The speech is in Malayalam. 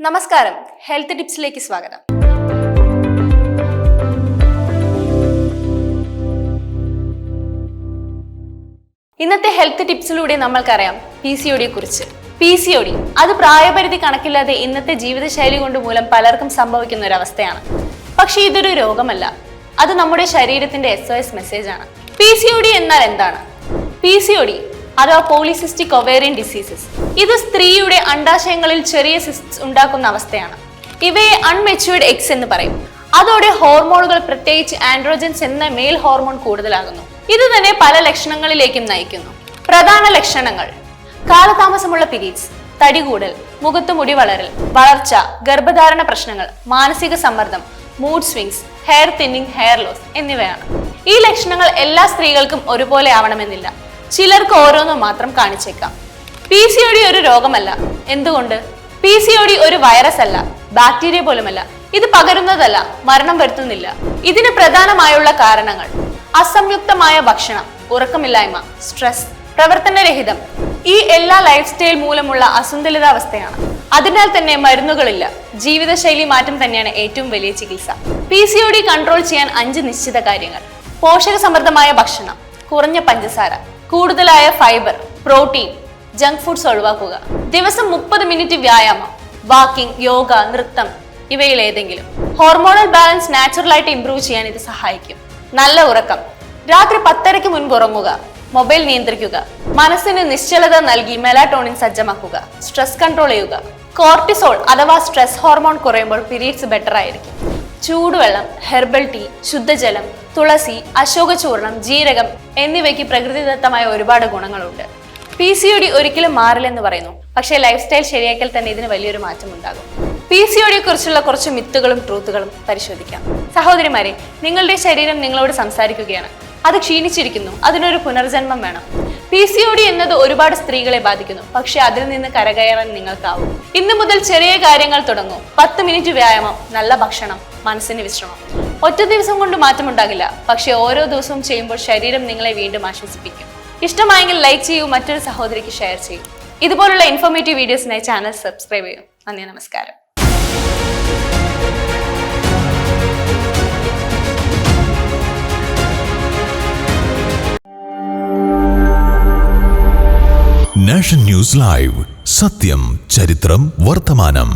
നമസ്കാരം. ഹെൽത്ത് ടിപ്സിലേക്ക് സ്വാഗതം. ഇന്നത്തെ ഹെൽത്ത് ടിപ്സിലൂടെ നമ്മൾക്കറിയാം പി സി ഒടിയെ കുറിച്ച്. പി സി ഒ അത് പ്രായപരിധി കണക്കില്ലാതെ ഇന്നത്തെ ജീവിതശൈലി കൊണ്ട് മൂലം പലർക്കും സംഭവിക്കുന്ന ഒരു അവസ്ഥയാണ് പക്ഷേ ഇതൊരു രോഗമല്ല. അത് നമ്മുടെ ശരീരത്തിന്റെ എസ് ഒ എസ് മെസ്സേജ് ആണ്. പി സി ഒ ഡി എന്നാൽ എന്താണ്? പി സി ഒ ഡി അഥവാ പോളിസിസ്റ്റിക് ഒവേറിയൻ ഡിസീസസ് ഇത് സ്ത്രീയുടെ അണ്ടാശയങ്ങളിൽ ചെറിയ സിസ്റ്റ് ഉണ്ടാക്കുന്ന അവസ്ഥയാണ്. ഇവയെ അൺമെച്യൂർഡ് എക്സ് എന്ന് പറയും. അതോടെ ഹോർമോണുകൾ പ്രത്യേകിച്ച് ആൻഡ്രോജൻസ് എന്ന മെയിൽ ഹോർമോൺ കൂടുതലാകുന്നു. ഇത് തന്നെ പല ലക്ഷണങ്ങളിലേക്കും നയിക്കുന്നു. പ്രധാന ലക്ഷണങ്ങൾ. കാലതാമസമുള്ള പിരീഡ്സ് തടി കൂടൽ മുഖത്ത് മുടി വളരൽ വളർച്ച ഗർഭധാരണ പ്രശ്നങ്ങൾ മാനസിക സമ്മർദ്ദം mood swings hair thinning hair loss എന്നിവയാണ്. ഈ ലക്ഷണങ്ങൾ എല്ലാ സ്ത്രീകൾക്കും ഒരുപോലെ ആവണമെന്നില്ല. ചിലർക്ക് ഓരോന്നും മാത്രം കാണിച്ചേക്കാം. പി സി ഒ ഡി ഒരു രോഗമല്ല. എന്തുകൊണ്ട്? പി സി ഒ ഡി ഒരു വൈറസ് അല്ല ബാക്ടീരിയ പോലുമല്ല. ഇത് പകരുന്നതല്ല മരണം വരുത്തുന്നില്ല. ഇതിന് പ്രധാനമായുള്ള കാരണങ്ങൾ. അസംയുക്തമായ ഭക്ഷണം ഉറക്കമില്ലായ്മ സ്ട്രെസ് പ്രവർത്തനരഹിതം. ഈ എല്ലാ ലൈഫ് സ്റ്റൈൽ മൂലമുള്ള അസന്തുലിതാവസ്ഥയാണ്. അതിനാൽ തന്നെ മരുന്നുകളില്ല. ജീവിതശൈലി മാറ്റം തന്നെയാണ് ഏറ്റവും വലിയ ചികിത്സ. P C O D control ചെയ്യാൻ അഞ്ച് നിശ്ചിത കാര്യങ്ങൾ. പോഷകസമൃദ്ധമായ ഭക്ഷണം കുറഞ്ഞ പഞ്ചസാര കൂടുതലായ ഫൈബർ പ്രോട്ടീൻ ജങ്ക് ഫുഡ്സ് ഒഴിവാക്കുക. ദിവസം മുപ്പത് മിനിറ്റ് വ്യായാമം വാക്കിംഗ് യോഗ നൃത്തം ഇവയിൽ ഏതെങ്കിലും ഹോർമോണൽ ബാലൻസ് നാച്ചുറലായിട്ട് ഇംപ്രൂവ് ചെയ്യാൻ ഇത് സഹായിക്കും. നല്ല ഉറക്കം. രാത്രി പത്തരയ്ക്ക് മുൻപ് ഉറങ്ങുക മൊബൈൽ നിയന്ത്രിക്കുക മനസ്സിന് നിശ്ചലത നൽകി മെലാറ്റോണിൻ സജ്ജമാക്കുക സ്ട്രെസ് കൺട്രോൾ ചെയ്യുക. കോർട്ടിസോൾ അഥവാ സ്ട്രെസ് ഹോർമോൺ കുറയുമ്പോൾ പീരീഡ്സ് ബെറ്റർ ആയിരിക്കും. ചൂടുവെള്ളം ഹെർബൽ ടീ ശുദ്ധജലം തുളസി അശോകചൂർണം ജീരകം എന്നിവയ്ക്ക് പ്രകൃതിദത്തമായ ഒരുപാട് ഗുണങ്ങളുണ്ട്. പി സി ഒ ഡി ഒരിക്കലും മാറില്ലെന്ന് പറയുന്നു. പക്ഷേ ലൈഫ് സ്റ്റൈൽ ശരിയാക്കിയാൽ തന്നെ ഇതിന് വലിയൊരു മാറ്റം ഉണ്ടാകും പി സി ഒ ഡിയെ കുറിച്ചുള്ള കുറച്ച് മിത്തുകളും ട്രൂത്തുകളും പരിശോധിക്കാം. സഹോദരിമാരെ നിങ്ങളുടെ ശരീരം നിങ്ങളോട് സംസാരിക്കുകയാണ്. അത് ക്ഷീണിച്ചിരിക്കുന്നു. അതിനൊരു പുനർജന്മം വേണം. പി സി ഒ ഡി എന്നത് ഒരുപാട് സ്ത്രീകളെ ബാധിക്കുന്നു. പക്ഷെ അതിൽ നിന്ന് കരകയറാൻ നിങ്ങൾക്കാവും. ഇന്നു മുതൽ ചെറിയ കാര്യങ്ങൾ തുടങ്ങും. പത്ത് മിനിറ്റ് വ്യായാമം നല്ല ഭക്ഷണം മനസ്സിന് വിശ്രമം. ഒറ്റ ദിവസം കൊണ്ട് മാറ്റമുണ്ടാകില്ല. പക്ഷെ ഓരോ ദിവസവും ചെയ്യുമ്പോൾ ശരീരം നിങ്ങളെ വീണ്ടും ആശ്വസിപ്പിക്കും. ഇഷ്ടമായെങ്കിൽ ലൈക്ക് ചെയ്യൂ മറ്റൊരു സഹോദരിക്ക് ഷെയർ ചെയ്യൂ. ഇതുപോലുള്ള ഇൻഫോർമേറ്റീവ് വീഡിയോസിനായി ചാനൽ സബ്സ്ക്രൈബ് ചെയ്യൂ. നന്ദി നമസ്കാരം. നാഷൻ ന്യൂസ് ലൈവ് സത്യം ചരിത്രം വർത്തമാനം